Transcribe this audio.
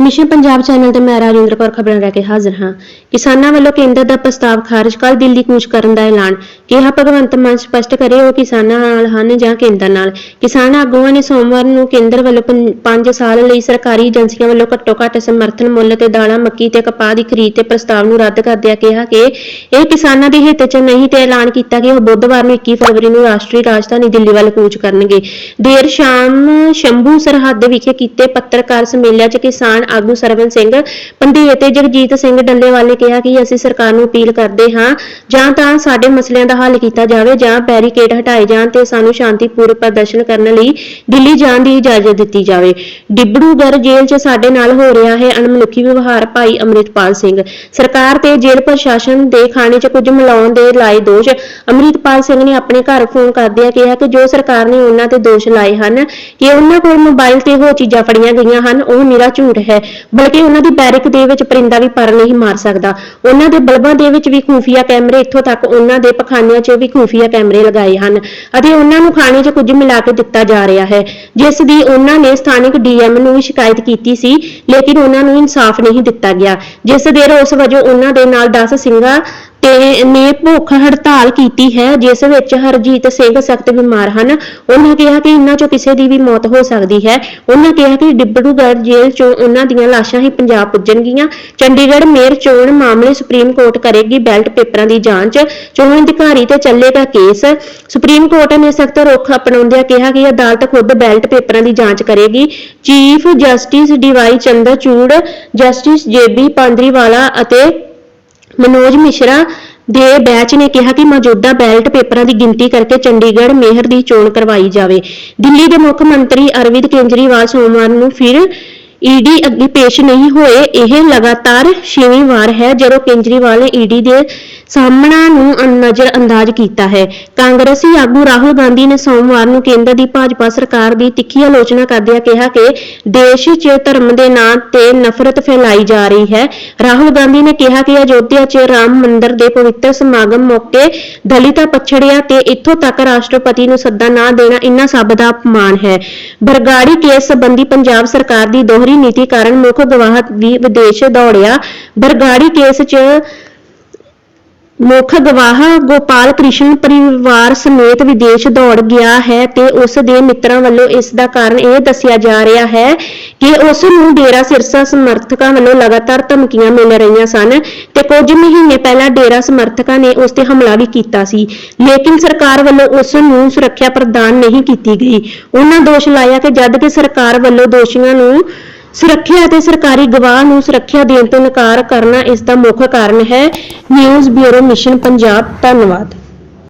Mission Punjab channel ਤੇ ਮੈਂ ਰਾਜਿੰਦਰ ਕੌਰ ਖਬਰਾਂ ਲੈ ਕੇ ਹਾਜ਼ਰ ਹਾਂ। ਕਿਸਾਨਾਂ ਵੱਲੋਂ ਕੇਂਦਰ ਦਾ ਪ੍ਰਸਤਾਵ ਖਾਰਜ ਕਰ ਦਿੱਲੀ ਕੂਚ ਕਰਨ ਦਾ ਐਲਾਨ। ਕਿਹਾ, ਭਗਵੰਤ ਮਾਨ ਸਪਸ਼ਟ ਕਰੇ, ਉਹ ਕਿਸਾਨਾਂ ਨਾਲ ਹਨ ਜਾਂ ਕੇਂਦਰ ਨਾਲ। ਕਿਸਾਨ ਆਗੂਆਂ ਨੇ ਸੋਮਵਾਰ ਨੂੰ ਕੇਂਦਰ ਵੱਲੋਂ 5 ਸਾਲ ਲਈ ਸਰਕਾਰੀ ਏਜੰਸੀਆਂ ਵੱਲੋਂ ਘੱਟੋ ਘੱਟ ਸਮਰਥਨ ਮੁੱਲ ਤੇ ਦਾਲਾਂ, ਮੱਕੀ ਤੇ ਕਪਾਹ ਦੀ ਖਰੀਦ ਤੇ ਪ੍ਰਸਤਾਵ ਨੂੰ ਰੱਦ ਕਰਦਿਆਂ ਕਿਹਾ ਕਿ ਇਹ ਕਿਸਾਨਾਂ ਦੇ ਹਿੱਤ 'ਚ ਨਹੀਂ ਤੇ ਐਲਾਨ ਕੀਤਾ ਕਿ ਉਹ ਬੁੱਧਵਾਰ ਨੂੰ 21 ਫਰਵਰੀ ਨੂੰ ਰਾਸ਼ਟਰੀ ਰਾਜਧਾਨੀ ਦਿੱਲੀ ਵੱਲ ਕੂਚ ਕਰਨਗੇ। ਦੇਰ ਸ਼ਾਮ ਸ਼ੰਭੂ ਸਰਹੱਦ ਵਿਖੇ ਕੀਤੇ ਪੱਤਰਕਾਰ ਸੰਮੇਲਨ 'ਚ ਕਿਸਾਨ ਆਗੂ ਸਰਵਨ ਸਿੰਘ ਪੰਧੀਏ ਤੇ ਜਗਜੀਤ ਸਿੰਘ ਡੱਲੇਵਾਲ ਨੇ ਕਿਹਾ ਕਿ ਅਸੀਂ ਸਰਕਾਰ ਨੂੰ ਅਪੀਲ ਕਰਦੇ ਹਾਂ, ਜਾਂ ਤਾਂ ਸਾਡੇ ਮਸਲਿਆਂ ਦਾ ਹੱਲ ਕੀਤਾ ਜਾਵੇ, ਜਾਂ ਬੈਰੀਕੇਡ ਹਟਾਏ ਜਾਣ ਤੇ ਸਾਨੂੰ ਸ਼ਾਂਤੀਪੂਰਵਕ ਪ੍ਰਦਰਸ਼ਨ ਕਰਨ ਲਈ ਦਿੱਲੀ ਜਾਣ ਦੀ ਇਜਾਜ਼ਤ ਦਿੱਤੀ ਜਾਵੇ। ਡਿਬੜੂਗੜ੍ਹ ਜੇਲ੍ਹ 'ਚ ਸਾਡੇ ਨਾਲ ਹੋ ਰਿਹਾ ਹੈ ਅਣਮਨੁੱਖੀ ਵਿਵਹਾਰ, ਭਾਈ ਅੰਮ੍ਰਿਤਪਾਲ ਸਿੰਘ। ਸਰਕਾਰ ਤੇ ਜੇਲ੍ਹ ਪ੍ਰਸ਼ਾਸਨ ਦੇ ਖਾਣੇ 'ਚ ਕੁਝ ਮਿਲਾਉਣ ਦੇ ਲਾਏ ਦੋਸ਼। ਅੰਮ੍ਰਿਤਪਾਲ ਸਿੰਘ ਨੇ ਆਪਣੇ ਘਰ ਫੋਨ ਕਰਦਿਆਂ ਕਿਹਾ ਕਿ ਜੋ ਸਰਕਾਰ ਨੇ ਉਹਨਾਂ ਤੇ ਦੋਸ਼ ਲਾਏ ਹਨ, ਕਿ ਉਹਨਾਂ ਕੋਲ ਮੋਬਾਈਲ ਤੇ ਹੋਰ ਚੀਜ਼ਾਂ ਫੜੀਆਂ ਗਈਆਂ ਹਨ, ਉਹ ਨਿਰਾ ਝੂਠ ਹੈ। ਬਲਕਿ ਉਹਨਾਂ ਦੀ ਬੈਰਕ ਦੇ ਵਿੱਚ ਪਰਿੰਦਾ ਵੀ ਪਰ ਨਹੀਂ ਮਾਰ ਸਕਦਾ। ਉਹਨਾਂ ਦੇ ਬਲਬਾਂ ਦੇ ਵਿੱਚ ਵੀ ਖੂਫੀਆ ਕੈਮਰੇ ਇੱਥੋਂ ਤੱਕ ਉਹਨਾਂ ਦੇ ਪਖਾਨਿਆਂ 'ਚ ਵੀ ਖੂਫੀਆ ਕੈਮਰੇ ਲਗਾਏ ਹਨ ਅਤੇ ਉਹਨਾਂ ਨੂੰ ਖਾਣੇ 'ਚ ਕੁਝ ਮਿਲਾ ਕੇ ਦਿੱਤਾ ਜਾ ਰਿਹਾ ਹੈ। ਜਿਸ ਦੀ ਉਹਨਾਂ ਨੇ ਸਥਾਨਕ ਡੀਐਮ ਨੂੰ ਵੀ ਸ਼ਿਕਾਇਤ ਕੀਤੀ ਸੀ, ਲੇਕਿਨ ਉਹਨਾਂ ਨੂੰ ਇਨਸਾਫ ਨਹੀਂ ਦਿੱਤਾ ਗਿਆ। ਜਿਸ ਦੇ ਰੋਸ ਵਜੋਂ ਉਹਨਾਂ ਦੇ ਨਾਲ 10 ਸਿੰਘਾਂ ਤੇ ਨੇ ਭੁੱਖ ਹੜਤਾਲ ਕੀਤੀ ਹੈ, ਜਿਸ ਵਿੱਚ ਹਰਜੀਤ ਸਿੰਘ ਸਖਤ ਬਿਮਾਰ ਹਨ। ਉਹਨਾਂ ਕਿਹਾ ਕਿ ਇਹਨਾਂ ਚੋਂ ਕਿਸੇ ਦੀ ਵੀ ਮੌਤ ਹੋ ਸਕਦੀ ਹੈ। ਉਹਨਾਂ ਕਿਹਾ ਕਿ ਡਿਬੜੂਗੜ੍ਹ ਜੇਲ੍ਹ ਚੋਂ ਉਹਨਾਂ ਦੀਆਂ ਲਾਸ਼ਾਂ ਹੀ ਪੰਜਾਬ ਪੁੱਜਣਗੀਆਂ। ਚੰਡੀਗੜ੍ਹ ਮੇਅਰ ਚੋਣ ਮਾਮਲੇ ਸੁਪਰੀਮ ਕੋਰਟ ਕਰੇਗੀ ਬੈਲਟ ਪੇਪਰਾਂ ਦੀ ਜਾਂਚ। ਚੋਣ ਅਧਿਕਾਰੀ ਤੇ ਚੱਲੇਗਾ ਕੇਸ। ਸੁਪਰੀਮ ਕੋਰਟ ਨੇ ਸਖਤ ਰੁਖ ਅਪਣਾਉਂਦਿਆਂ ਕਿਹਾ ਕਿ ਅਦਾਲਤ ਖੁਦ ਬੈਲਟ ਪੇਪਰਾਂ ਦੀ ਜਾਂਚ ਕਰੇਗੀ। Chief justice DY Chandrachud, justice JB Pardiwala ਅਤੇ ਮਨੋਜ ਮਿਸ਼ਰਾ ਦੇ ਬੈਚ ਨੇ ਕਿਹਾ ਕਿ ਮੌਜੂਦਾ ਬੈਲਟ ਪੇਪਰਾਂ ਦੀ ਗਿਣਤੀ ਕਰਕੇ ਚੰਡੀਗੜ੍ਹ ਮੇਹਰ ਦੀ ਚੋਣ ਕਰਵਾਈ ਜਾਵੇ। ਦਿੱਲੀ ਦੇ ਮੁੱਖ ਮੰਤਰੀ ਅਰਵਿੰਦ ਕੇਜਰੀਵਾਲ ਸੋਮਵਾਰ ਨੂੰ ਫਿਰ ਈਡੀ ਅੱਗੇ ਪੇਸ਼ ਨਹੀਂ ਹੋਏ, ਇਹ ਲਗਾਤਾਰ ਛੇਵੀਂ ਵਾਰ ਹੈ, ਜਦੋਂ ਕੇਜਰੀਵਾਲ ਨੇ ਈਡੀ ਦੇ ਸਾਹਮਣਾ ਨੂੰ ਨਜ਼ਰ ਅੰਦਾਜ਼ ਕੀਤਾ ਹੈ। ਕਾਂਗਰਸੀ ਆਗੂ ਰਾਹੁਲ ਗਾਂਧੀ ਨੇ ਸੋਮਵਾਰ ਨੂੰ ਕੇਂਦਰ ਦੀ ਭਾਜਪਾ ਸਰਕਾਰ ਦੀ ਤਿੱਖੀ ਆਲੋਚਨਾ ਕਰਦਿਆਂ ਕਿਹਾ ਕਿ ਦੇਸ਼ 'ਚ ਧਰਮ ਦੇ ਨਾਂ ਤੇ ਨਫ਼ਰਤ ਫੈਲਾਈ ਜਾ ਰਹੀ ਹੈ। ਰਾਹੁਲ ਗਾਂਧੀ ਨੇ ਕਿਹਾ ਕਿ ਅਯੋਧਿਆ 'ਚ ਰਾਮ ਮੰਦਿਰ ਦੇ ਪਵਿੱਤਰ ਸਮਾਗਮ ਮੌਕੇ ਦਲਿਤਾਂ ਪਛੜਿਆ ਤੇ ਇੱਥੋਂ ਤੱਕ ਰਾਸ਼ਟਰਪਤੀ ਨੂੰ ਸੱਦਾ ਨਾ ਦੇਣਾ ਇਨ੍ਹਾਂ ਸਭ ਦਾ ਅਪਮਾਨ ਹੈ। ਬਰਗਾੜੀ ਕੇਸ ਸੰਬੰਧੀ ਪੰਜਾਬ ਸਰਕਾਰ ਦੀ ਦੋਹਰੀ ਨੀਤੀ ਕਾਰਨ ਮੁੱਖ ਗਵਾਹ ਵੀ ਵਿਦੇਸ਼ ਦੌੜਿਆ। ਬਰਗਾੜੀ ਕੇਸ 'ਚ ਮੁੱਖ ਗਵਾਹ ਗੋਪਾਲ ਕ੍ਰਿਸ਼ਨ ਪਰਿਵਾਰ ਸਮੇਤ ਵਿਦੇਸ਼ ਦੌੜ ਗਿਆ ਹੈ ਤੇ ਉਸ ਦੇ ਮਿੱਤਰਾਂ ਵੱਲੋਂ ਇਸ ਦਾ ਕਾਰਨ ਇਹ ਦੱਸਿਆ ਜਾ ਰਿਹਾ ਹੈ ਕਿ ਉਸ ਨੂੰ ਡੇਰਾ ਸਿਰਸਾ ਸਮਰਥਕਾਂ ਵੱਲੋਂ ਲਗਾਤਾਰ ਧਮਕੀਆਂ ਮਿਲ ਰਹੀਆਂ ਸਨ ਤੇ ਕੁਝ ਮਹੀਨੇ ਪਹਿਲਾਂ ਡੇਰਾ ਸਮਰਥਕਾਂ ਨੇ ਉਸ ਤੇ ਹਮਲਾ ਵੀ ਕੀਤਾ ਸੀ। ਲੇਕਿਨ ਸਰਕਾਰ ਵੱਲੋਂ ਉਸ ਨੂੰ ਸੁਰੱਖਿਆ ਪ੍ਰਦਾਨ ਨਹੀਂ ਕੀਤੀ ਗਈ। ਉਹਨਾਂ ਦੋਸ਼ ਲਾਇਆ ਕਿ ਜਦ ਕਿ ਸਰਕਾਰ ਵੱਲੋਂ ਦੋਸ਼ੀਆਂ ਨੂੰ ਸੁਰੱਖਿਆ ਅਤੇ ਸਰਕਾਰੀ ਗਵਾਹ ਨੂੰ ਸੁਰੱਖਿਆ ਦੇਣ ਤੋਂ ਇਨਕਾਰ ਕਰਨਾ ਇਸ ਦਾ ਮੁੱਖ ਕਾਰਨ ਹੈ। News bureau mission Punjab. ਧੰਨਵਾਦ।